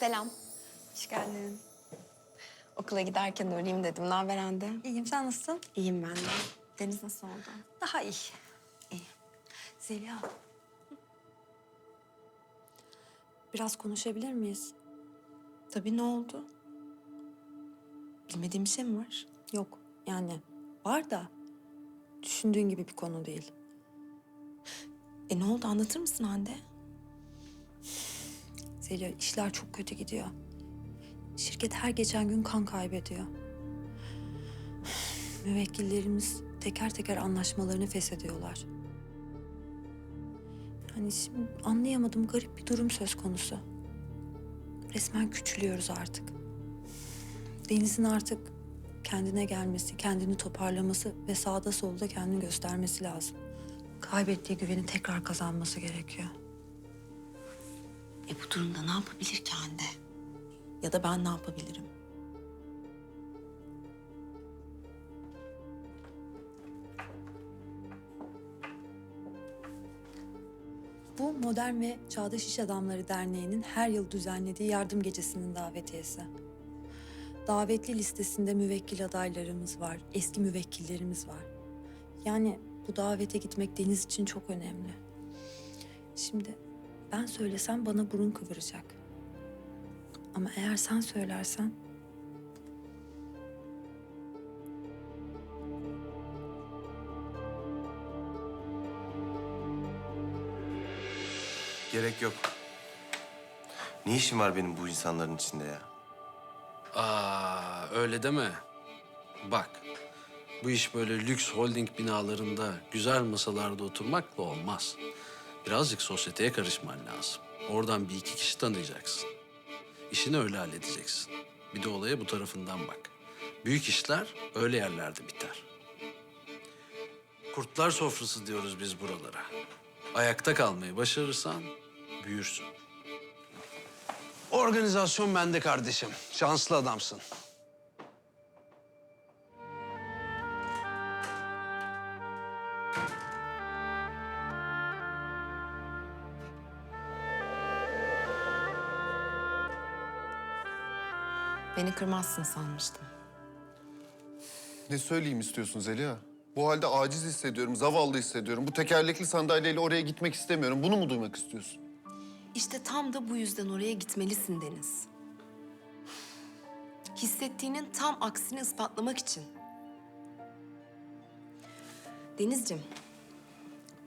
Selam. Hoş geldin. Okula giderken uğrayayım dedim. Ne haber Hande? İyiyim, sen nasılsın? İyiyim ben de. Deniz nasıl oldu? Daha iyi. İyi. Zeliha. Biraz konuşabilir miyiz? Tabii ne oldu? Bilmediğim bir şey mi var? Yok, yani var da düşündüğün gibi bir konu değil. E ne oldu anlatır mısın Hande? Zeliha, işler çok kötü gidiyor. Şirket her geçen gün kan kaybediyor. Müvekkillerimiz teker teker anlaşmalarını feshediyorlar. Yani şimdi anlayamadım garip bir durum söz konusu. Resmen küçülüyoruz artık. Deniz'in artık kendine gelmesi, kendini toparlaması ve sağda solda kendini göstermesi lazım. Kaybettiği güveni tekrar kazanması gerekiyor. E bu durumda ne yapabilir ki Hande? Ya da ben ne yapabilirim? Bu Modern ve Çağdaş İş Adamları Derneği'nin her yıl düzenlediği yardım gecesinin davetiyesi. Davetli listesinde müvekkil adaylarımız var, eski müvekkillerimiz var. Yani bu davete gitmek Deniz için çok önemli. Şimdi ben söylesem bana burun kıvıracak. Ama eğer sen söylersen Gerek yok. Ne işim var benim bu insanların içinde ya? Aa, öyle deme. Bak, bu iş böyle lüks holding binalarında, güzel masalarda oturmakla olmaz. Birazcık sosyeteye karışman lazım. Oradan bir iki kişi tanıyacaksın. İşini öyle halledeceksin. Bir de olaya bu tarafından bak. Büyük işler öyle yerlerde biter. Kurtlar sofrası diyoruz biz buralara. Ayakta kalmayı başarırsan büyürsün. Organizasyon bende kardeşim. Şanslı adamsın. Beni kırmazsın sanmıştım. Ne söyleyeyim istiyorsun Zeliha? Bu halde aciz hissediyorum, zavallı hissediyorum. Bu tekerlekli sandalyeyle oraya gitmek istemiyorum. Bunu mu duymak istiyorsun? İşte tam da bu yüzden oraya gitmelisin Deniz. Hissettiğinin tam aksini ispatlamak için. Denizciğim,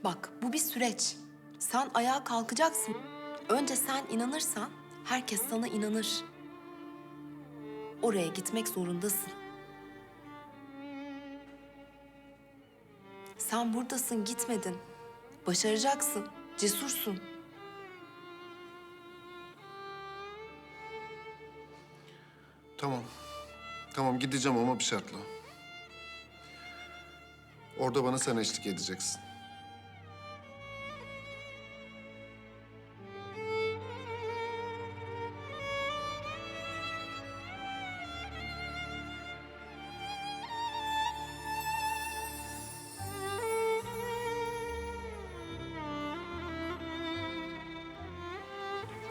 bak bu bir süreç. Sen ayağa kalkacaksın. Önce sen inanırsan herkes sana inanır. Oraya gitmek zorundasın. Sen buradasın, gitmedin. Başaracaksın, cesursun. Tamam. Tamam gideceğim ama bir şartla. Orada bana sen eşlik edeceksin.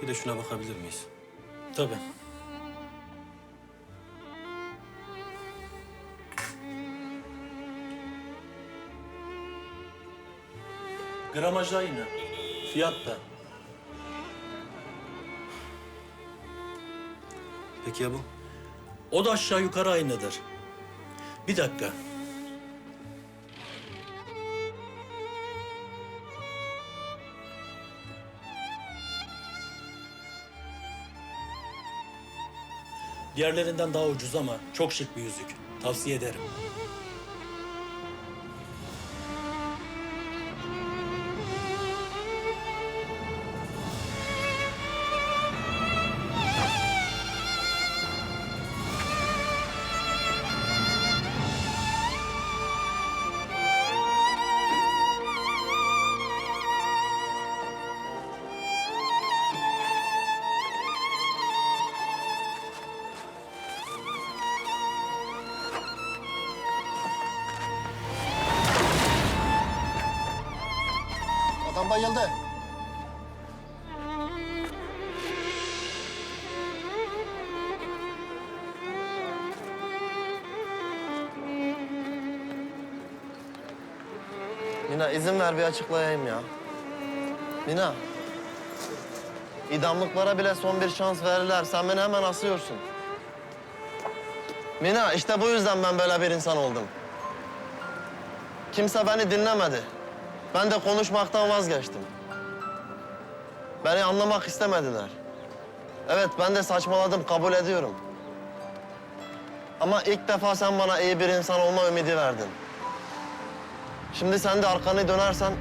Bir de şuna bakabilir miyiz? Tabii. Gramaj aynı. Fiyat da. Peki ya bu? O da aşağı yukarı aynıdır. Bir dakika. Diğerlerinden daha ucuz ama çok şık bir yüzük. Tavsiye ederim. bayıldı. Mina izin ver bir açıklayayım ya. Mina. İdamlıklara bile son bir şans verirler. Sen beni hemen asıyorsun. Mina işte bu yüzden ben böyle bir insan oldum. Kimse beni dinlemedi. Ben de konuşmaktan vazgeçtim. Beni anlamak istemediler. Evet ben de saçmaladım kabul ediyorum. Ama ilk defa sen bana iyi bir insan olma ümidi verdin. Şimdi sen de arkanı dönersen